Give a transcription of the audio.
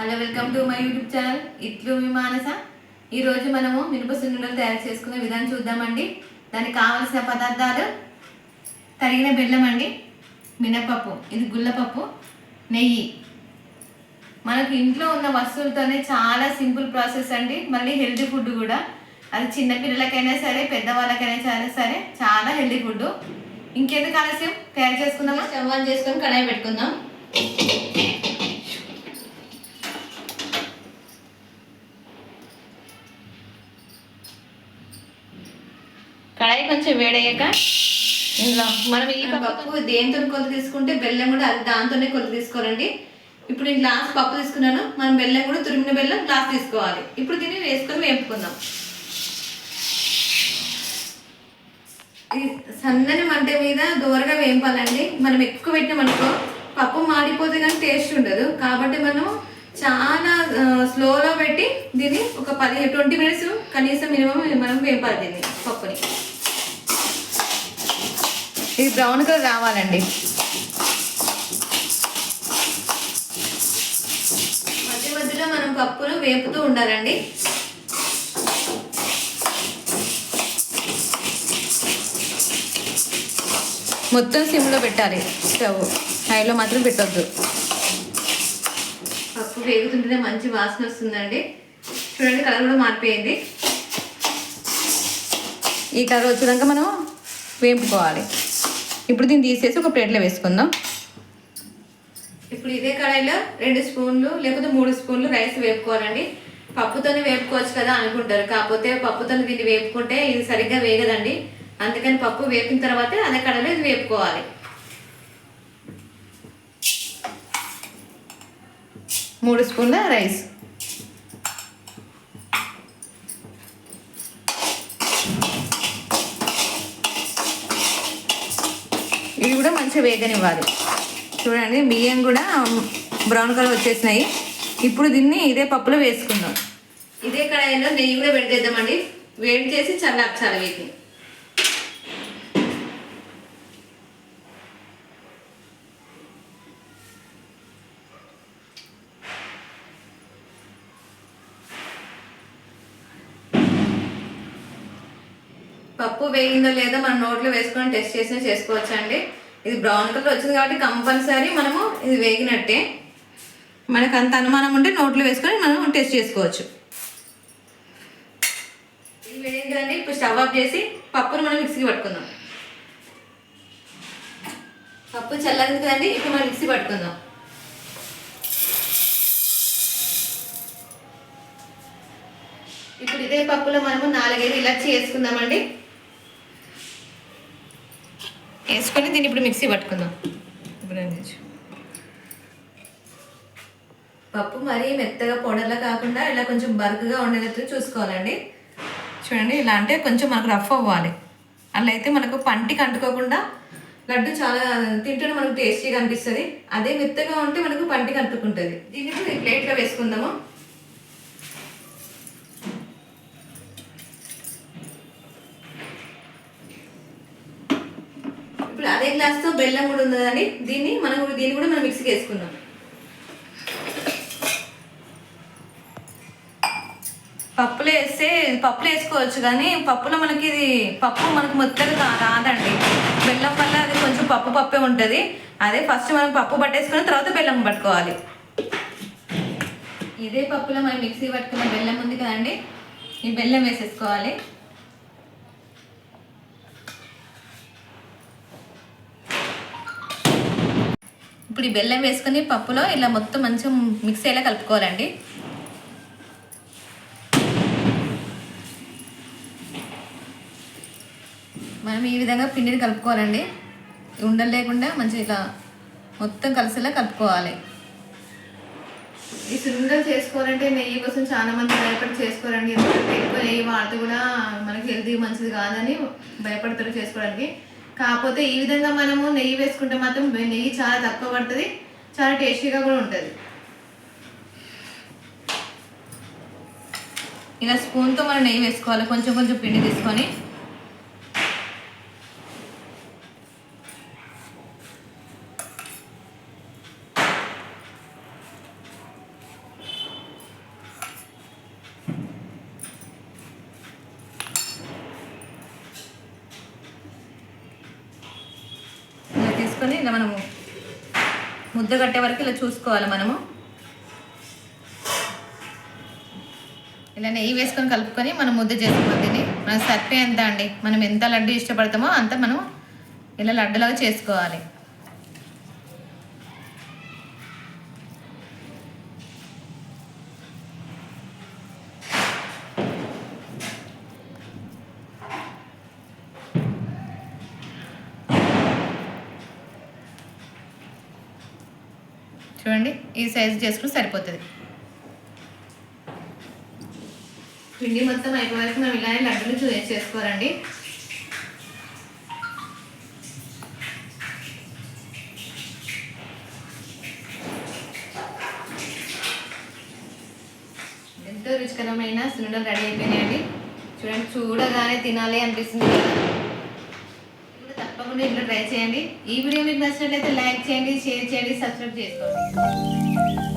Hello welcome to my YouTube channel. ఇట్లు మీ మానస. ఈరోజు మనము మినప సున్నుండలు తయారు చేసుకునే విధానం చూద్దామండి. దానికి కావలసిన పదార్థాలు తరిగిన బెల్లం అండి మినపప్పు ఇది గుల్లపప్పు నెయ్యి. మనకు ఇంట్లో ఉన్న వస్తువులతోనే చాలా సింపుల్ ప్రాసెస్ అండి. మళ్ళీ హెల్తీ ఫుడ్ కూడా. అది చిన్నపిల్లలకైనా సరే పెద్దవాళ్ళకైనా సరే సరే చాలా హెల్తీ ఫుడ్. ఇంకెందుకు ఆలస్యం? తయారు చేసుకుందామా? స్టవ్ ఆన్ చేసుకొని కడాయి పెట్టుకుందాం కడాయి కొంచెం వేడయ్యాక ఇందులో మనం ఈ పప్పు దేంతో కొలత తీసుకుంటే బెల్లం కూడా అది దాంతోనే కొలత తీసుకోవాలండి. ఇప్పుడు నేను గ్లాస్ పప్పు తీసుకున్నాను. మనం బెల్లం కూడా తురిమిన బెల్లం గ్లాస్ తీసుకోవాలి. ఇప్పుడు దీన్ని వేసుకొని వేపుకుందాం. సన్నని మంట మీద దూరగా వేపాలండి. మనం ఎక్కువ పెట్టినామనుకో పప్పు మాడిపోతే కానీ టేస్ట్ ఉండదు. కాబట్టి మనం చాలా స్లోలో పెట్టి దీన్ని ఒక పది ట్వంటీ మినిట్స్ కనీసం మినిమం మనం వేపాలి దీన్ని పప్పుని. బ్రౌన్ కలర్ రావాలండి. మధ్య మధ్యలో మనం పప్పును వేపుతూ ఉండాలండి. మొత్తం సిమ్లో పెట్టాలి. స్టవ్. హైలో మాత్రం పెట్టొద్దు. పప్పు వేగుతుంటేనే మంచి వాసన వస్తుందండి. చూడండి కలర్ కూడా మారిపోయింది. ఈ కలర్ వచ్చేదాకా మనం వేపుకోవాలి. ఇప్పుడు దీన్ని తీసేసి ఒక ప్లేట్లో వేసుకుందాం. ఇప్పుడు ఇదే కడాయిలో రెండు స్పూన్లు లేకపోతే మూడు స్పూన్లు రైస్ వేపుకోవాలండి. పప్పుతోనే వేపుకోవచ్చు కదా అనుకుంటారు. కాకపోతే పప్పుతో దీన్ని వేపుకుంటే ఇది సరిగ్గా వేగదండి. అందుకని పప్పు వేపిన తర్వాత అదే కడాయిలో ఇది వేపుకోవాలి. మూడు స్పూన్ల రైస్. ఇవి వేగనివ్వాలి. చూడండి బియ్యం కూడా బ్రౌన్ కలర్ వచ్చేసినాయి. ఇప్పుడు దీన్ని ఇదే పప్పులో వేసుకుందాం. ఇదే కడాయిలో నెయ్యి కూడా పెట్టేద్దామండి వేడి చేసి చల్లార్చాలి వీటిని. పప్పు వేగిందో లేదో మనం నోట్లో వేసుకొని టెస్ట్ చేసినా చేసుకోవచ్చండి. ఇది బ్రౌన్ కలర్ వచ్చింది కాబట్టి కంపల్సరీ మనము ఇది వేగినట్టే. మనకు అంత అనుమానం ఉంటే నోట్లో వేసుకొని మనం టెస్ట్ చేసుకోవచ్చు. ఇది వేగింది ఇప్పుడు స్టవ్ ఆఫ్ చేసి పప్పును మనం మిక్సీకి పట్టుకుందాం. పప్పు చల్లారింది కదండి ఇప్పుడు మనం మిక్సీ పట్టుకుందాం. ఇప్పుడు ఇదే పప్పులో మనము నాలుగైదు ఇలాచి వేసుకుందామండి. వేసుకొని దీన్ని ఇప్పుడు మిక్సీ పట్టుకుందాం. ఇప్పుడు పప్పు మరీ మెత్తగా పౌడర్లా కాకుండా ఇలా కొంచెం బర్క్గా ఉండేటట్టు చూసుకోవాలండి. చూడండి ఇలా అంటే కొంచెం మనకు రఫ్ అవ్వాలి. అలా అయితే మనకు పంటికి అంటుకోకుండా లడ్డు చాలా తింటూనే మనకు టేస్టీగా అనిపిస్తుంది. అదే మెత్తగా ఉంటే మనకు పంటికి అంటుకుంటుంది దీన్ని ప్లేట్లో వేసుకుందాము. ఇప్పుడు అదే గ్లాస్తో బెల్లం కూడా ఉందండి దీన్ని మనం కూడా దీన్ని కూడా మనం మిక్సీకి వేసుకుందాం పప్పులో వేస్తే పప్పులో వేసుకోవచ్చు కానీ పప్పులో మనకి ఇది పప్పు మనకు మొత్తగా రాదండి. బెల్లం వల్ల అది కొంచెం పప్పు పప్పే ఉంటుంది. అదే ఫస్ట్ మనం పప్పు పట్టేసుకుని తర్వాత బెల్లం పట్టుకోవాలి. ఇదే పప్పులో మనం మిక్సీ పట్టుకున్న బెల్లం ఉంది కదండి. ఈ బెల్లం వేసేసుకోవాలి. ఇప్పుడు ఈ బెల్లం వేసుకొని పప్పులో ఇలా మొత్తం మంచిగా మిక్స్ అయ్యేలా కలుపుకోవాలండి. మనం ఈ విధంగా పిండిని కలుపుకోవాలండి. ఉండలు లేకుండా మంచిగా ఇలా మొత్తం కలిసేలా కలుపుకోవాలి. ఈ సురుండలు చేసుకోవాలంటే నెయ్యి కోసం చాలా మంది భయపడి చేసుకోరండి. ఎందుకంటే ఎక్కువ నెయ్యి వాడితే కూడా మనకి హెల్తీ మంచిది కాదని భయపడతారు చేసుకోవడానికి. కాకపోతే ఈ విధంగా మనము నెయ్యి వేసుకుంటే మాత్రం నెయ్యి చాలా తక్కువ పడుతుంది చాలా టేస్టీగా కూడా ఉంటుంది. ఇలా స్పూన్తో మనం నెయ్యి వేసుకోవాలి కొంచెం కొంచెం పిండి తీసుకొని. ఇలా మనము ముద్ద కట్టే వరకు ఇలా చూసుకోవాలి మనము. ఇలా నెయ్యి వేసుకొని కలుపుకొని మనం ముద్ద చేసుకోవాలి దీన్ని. మనకు సరిపోయేంత అండి? మనం ఎంత లడ్డు ఇష్టపడతామో అంత మనం ఇలా లడ్డులాగా చేసుకోవాలి. చూడండి ఈ సైజు చేసుకుని సరిపోతుంది. పిండి మొత్తం అయిపోయే వరకు మనం ఇలానే లడ్డూలు చూ- చేసుకోరండి ఎంతో రుచికరమైన సున్నుండలు రెడీ అయిపోయినాయండి. చూడండి చూడగానే తినాలి అనిపిస్తుంది. కదా. తప్పకుండా ఇంట్లో ట్రై చేయండి. ఈ వీడియో మీకు నచ్చినట్లయితే లైక్ చేయండి షేర్ చేయండి సబ్స్క్రైబ్ చేసుకోండి.